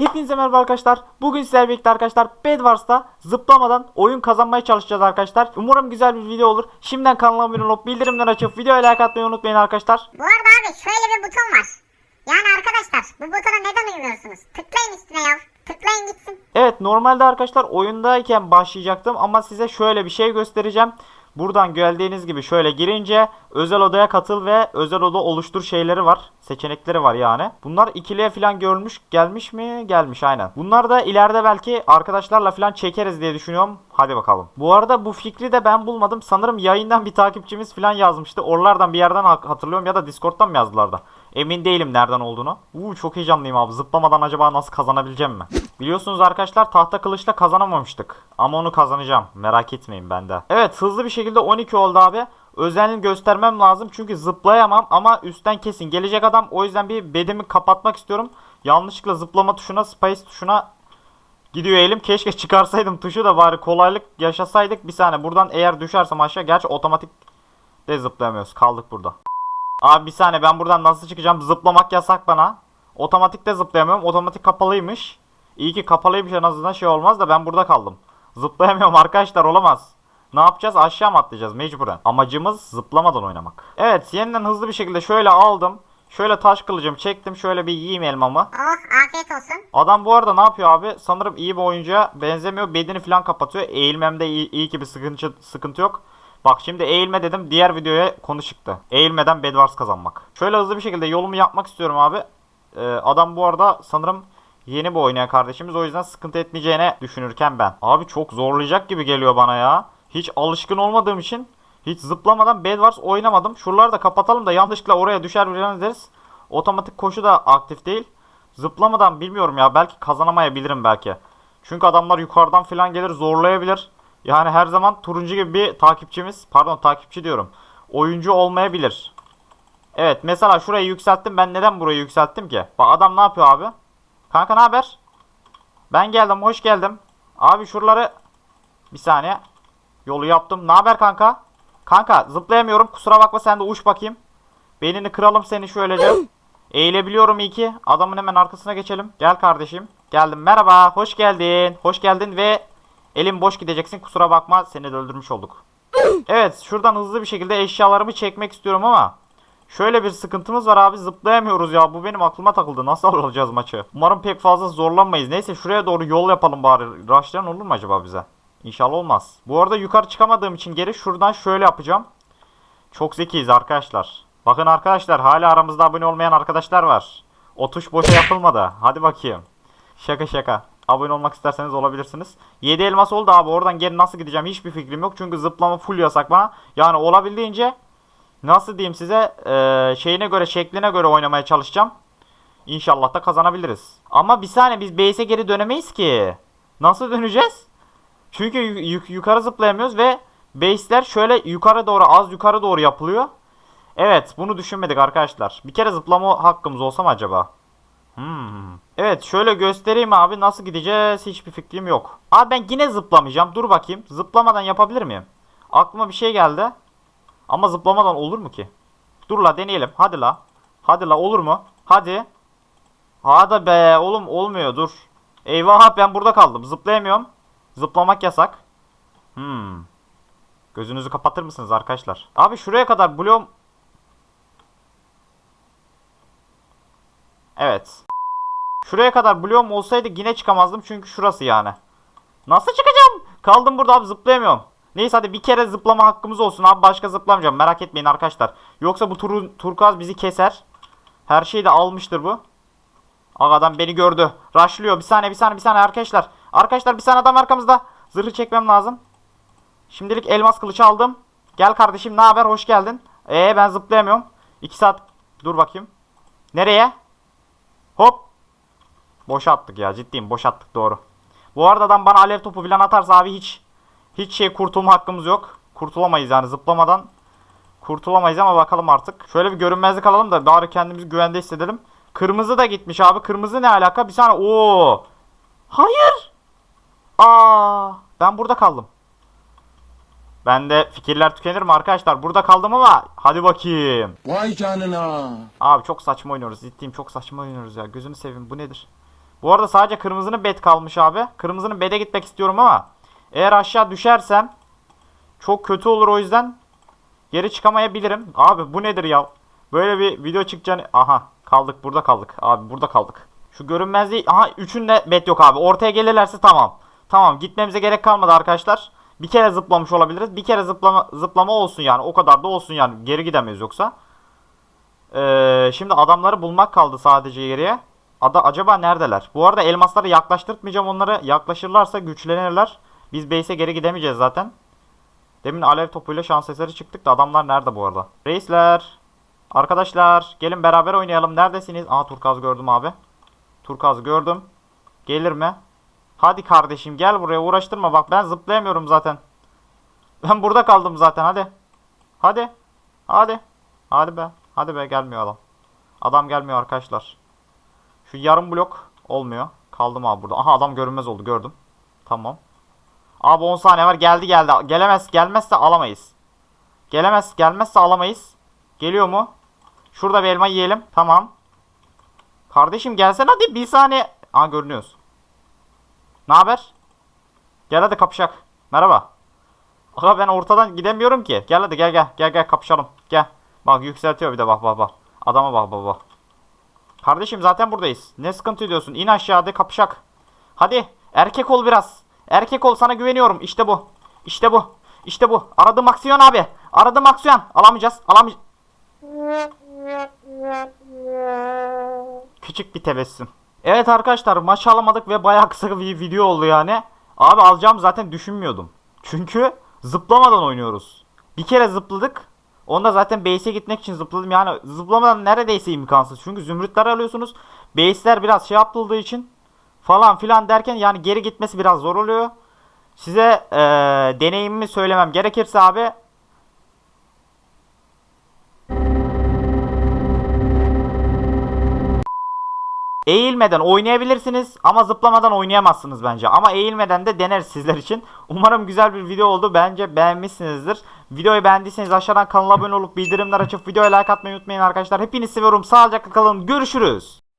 Hepinize merhaba arkadaşlar. Bugün sizlerle birlikte arkadaşlar Bedwars'ta zıplamadan oyun kazanmaya çalışacağız arkadaşlar. Umarım güzel bir video olur. Şimdiden kanalıma abone olup bildirimleri açıp videoya like atmayı unutmayın arkadaşlar. Bu arada abi şöyle bir buton var. Yani arkadaşlar bu butona neden uymuyorsunuz? Tıklayın üstüne ya. Tıklayın gitsin. Evet normalde arkadaşlar oyundayken başlayacaktım ama size şöyle bir şey göstereceğim. Buradan geldiğiniz gibi şöyle girince özel odaya katıl ve özel oda oluştur şeyleri var. Seçenekleri var yani. Bunlar ikiliye falan görmüş gelmiş mi? Gelmiş aynen. Bunlar da ileride belki arkadaşlarla falan çekeriz diye düşünüyorum. Hadi bakalım. Bu arada bu fikri de ben bulmadım. Sanırım yayından bir takipçimiz falan yazmıştı. Oralardan bir yerden ha- hatırlıyorum ya da Discord'dan mı yazdılar da. Emin değilim nereden olduğunu. Uuu çok heyecanlıyım abi. Zıplamadan acaba nasıl kazanabileceğim mi? Biliyorsunuz arkadaşlar tahta kılıçla kazanamamıştık. Ama onu kazanacağım. Merak etmeyin bende. Evet hızlı bir şekilde 12 oldu abi. Özenli göstermem lazım çünkü zıplayamam ama üstten kesin gelecek adam. O yüzden bir bedimi kapatmak istiyorum. Yanlışlıkla zıplama tuşuna, space tuşuna gidiyor elim. Keşke çıkarsaydım tuşu da bari kolaylık yaşasaydık. Bir saniye buradan eğer düşersem aşağı gerçi otomatik de zıplayamıyoruz. Kaldık burada. Abi bir saniye ben buradan nasıl çıkacağım? Zıplamak yasak bana. Otomatik de zıplayamıyorum. Otomatik kapalıymış. İyi ki kapalıymış en azından şey olmaz da ben burada kaldım. Zıplayamıyorum arkadaşlar olamaz. Ne yapacağız? Aşağı mı atlayacağız mecburen? Amacımız zıplamadan oynamak. Evet yeniden hızlı bir şekilde şöyle aldım. Şöyle taş kılıcımı çektim. Şöyle bir yiyeyim elmamı. Oh afiyet olsun. Adam bu arada ne yapıyor abi? Sanırım iyi bir oyuncuya benzemiyor. Bedeni falan kapatıyor. Eğilmemde iyi, iyi ki bir sıkıntı, sıkıntı yok. Bak şimdi eğilme dedim. Diğer videoya konu çıktı. Eğilmeden Bedwars kazanmak. Şöyle hızlı bir şekilde yolumu yapmak istiyorum abi. Ee, adam bu arada sanırım yeni bir oynayan kardeşimiz. O yüzden sıkıntı etmeyeceğine düşünürken ben. Abi çok zorlayacak gibi geliyor bana ya. Hiç alışkın olmadığım için hiç zıplamadan Bedwars oynamadım. Şuraları da kapatalım da yanlışlıkla oraya düşer falan deriz. Otomatik koşu da aktif değil. Zıplamadan bilmiyorum ya belki kazanamayabilirim belki. Çünkü adamlar yukarıdan falan gelir zorlayabilir. Yani her zaman turuncu gibi bir takipçimiz pardon takipçi diyorum. Oyuncu olmayabilir. Evet mesela şurayı yükselttim. Ben neden burayı yükselttim ki? Bak adam ne yapıyor abi? Kanka ne haber? Ben geldim hoş geldim. Abi şuraları bir saniye. Yolu yaptım. Ne haber kanka? Kanka zıplayamıyorum. Kusura bakma sen de uç bakayım. Beynini kıralım seni şöylece. Eğilebiliyorum iyi ki. Adamın hemen arkasına geçelim. Gel kardeşim. Geldim. Merhaba. Hoş geldin. Hoş geldin ve elim boş gideceksin. Kusura bakma. Seni de öldürmüş olduk. Evet. Şuradan hızlı bir şekilde eşyalarımı çekmek istiyorum ama Şöyle bir sıkıntımız var abi zıplayamıyoruz ya. Bu benim aklıma takıldı. Nasıl alacağız maçı? Umarım pek fazla zorlanmayız. Neyse şuraya doğru yol yapalım bari. Rush'layan olur mu acaba bize? İnşallah olmaz. Bu arada yukarı çıkamadığım için geri şuradan şöyle yapacağım. Çok zekiyiz arkadaşlar. Bakın arkadaşlar hala aramızda abone olmayan arkadaşlar var. O tuş boşa yapılmadı. Hadi bakayım. Şaka şaka. Abone olmak isterseniz olabilirsiniz. 7 elmas oldu abi. Oradan geri nasıl gideceğim hiçbir fikrim yok. Çünkü zıplama full yasak bana. Yani olabildiğince nasıl diyeyim size eee, şeyine göre şekline göre oynamaya çalışacağım. İnşallah da kazanabiliriz. Ama bir saniye biz base'e geri dönemeyiz ki. Nasıl döneceğiz? Çünkü yu- yuk- yukarı zıplayamıyoruz ve base'ler şöyle yukarı doğru az yukarı doğru yapılıyor. Evet bunu düşünmedik arkadaşlar. Bir kere zıplama hakkımız olsa mı acaba? Hmm. Evet şöyle göstereyim abi nasıl gideceğiz hiçbir fikrim yok. Abi ben yine zıplamayacağım dur bakayım. Zıplamadan yapabilir miyim? Aklıma bir şey geldi. Ama zıplamadan olur mu ki? Dur la deneyelim hadi la. Hadi la olur mu? Hadi. Hadi be oğlum olmuyor dur. Eyvah ben burada kaldım zıplayamıyorum. Zıplamak yasak. Hmm. Gözünüzü kapatır mısınız arkadaşlar? Abi şuraya kadar bloğum... Evet. Şuraya kadar bloğum olsaydı yine çıkamazdım çünkü şurası yani. Nasıl çıkacağım? Kaldım burada abi zıplayamıyorum. Neyse hadi bir kere zıplama hakkımız olsun abi başka zıplamayacağım merak etmeyin arkadaşlar. Yoksa bu turu, turkuaz bizi keser. Her şeyi de almıştır bu. Aga adam beni gördü. Rushlıyor. Bir saniye bir saniye bir saniye arkadaşlar. Arkadaşlar bir saniye adam arkamızda. Zırhı çekmem lazım. Şimdilik elmas kılıcı aldım. Gel kardeşim ne haber hoş geldin. Ee ben zıplayamıyorum. 2 saat dur bakayım. Nereye? Hop. Boş attık ya ciddiyim boş attık doğru. Bu arada adam bana alev topu falan atarsa abi hiç hiç şey kurtulma hakkımız yok. Kurtulamayız yani zıplamadan kurtulamayız ama bakalım artık. Şöyle bir görünmezlik alalım da bari kendimizi güvende hissedelim. Kırmızı da gitmiş abi. Kırmızı ne alaka? Bir saniye. Oo. Hayır. Aa, ben burada kaldım. Ben de fikirler tükenir mi arkadaşlar? Burada kaldım ama hadi bakayım. Vay canına. Abi çok saçma oynuyoruz. Ciddiyim çok saçma oynuyoruz ya. Gözünü seveyim bu nedir? Bu arada sadece kırmızının bed kalmış abi. Kırmızının bed'e gitmek istiyorum ama eğer aşağı düşersem çok kötü olur o yüzden geri çıkamayabilirim. Abi bu nedir ya? Böyle bir video çıkacağını... Aha kaldık burada kaldık. Abi burada kaldık. Şu görünmezliği... Aha üçünde bet yok abi. Ortaya gelirlerse tamam. Tamam gitmemize gerek kalmadı arkadaşlar. Bir kere zıplamış olabiliriz. Bir kere zıplama, zıplama olsun yani. O kadar da olsun yani. Geri gidemeyiz yoksa. Ee, şimdi adamları bulmak kaldı sadece geriye. Ada acaba neredeler? Bu arada elmasları yaklaştırtmayacağım onları. Yaklaşırlarsa güçlenirler. Biz base'e geri gidemeyeceğiz zaten. Demin alev topuyla şans eseri çıktık da adamlar nerede bu arada? Reisler. Arkadaşlar gelin beraber oynayalım. Neredesiniz? Aa Turkaz gördüm abi. Turkaz gördüm. Gelir mi? Hadi kardeşim gel buraya uğraştırma. Bak ben zıplayamıyorum zaten. Ben burada kaldım zaten hadi. Hadi. Hadi. Hadi be. Hadi be gelmiyor adam. Adam gelmiyor arkadaşlar. Şu yarım blok olmuyor. Kaldım abi burada. Aha adam görünmez oldu gördüm. Tamam. Abi 10 saniye var. Geldi geldi. Gelemez gelmezse alamayız. Gelemez gelmezse alamayız. Geliyor mu? Şurada bir elma yiyelim. Tamam. Kardeşim gelsen hadi bir saniye. Aa görünüyoruz. Ne haber? Gel hadi kapışak. Merhaba. Aga ben ortadan gidemiyorum ki. Gel hadi gel gel. Gel gel kapışalım. Gel. Bak yükseltiyor bir de bak bak bak. Adama bak bak bak. Kardeşim zaten buradayız. Ne sıkıntı ediyorsun? İn aşağıda kapışak. Hadi erkek ol biraz. Erkek ol sana güveniyorum. İşte bu. İşte bu. İşte bu. Aradım aksiyon abi. Aradım aksiyon. Alamayacağız. Alamayacağız. Küçük bir tebessüm. Evet arkadaşlar maç alamadık ve bayağı kısa bir video oldu yani. Abi alacağım zaten düşünmüyordum. Çünkü zıplamadan oynuyoruz. Bir kere zıpladık. Onda zaten base'e gitmek için zıpladım. Yani zıplamadan neredeyse imkansız. Çünkü zümrütler alıyorsunuz. Base'ler biraz şey yapıldığı için falan filan derken yani geri gitmesi biraz zor oluyor. Size eee deneyimimi söylemem gerekirse abi Eğilmeden oynayabilirsiniz ama zıplamadan oynayamazsınız bence. Ama eğilmeden de deneriz sizler için. Umarım güzel bir video oldu. Bence beğenmişsinizdir. Videoyu beğendiyseniz aşağıdan kanala abone olup bildirimler açıp videoya like atmayı unutmayın arkadaşlar. Hepinizi seviyorum. Sağlıcakla kalın. Görüşürüz.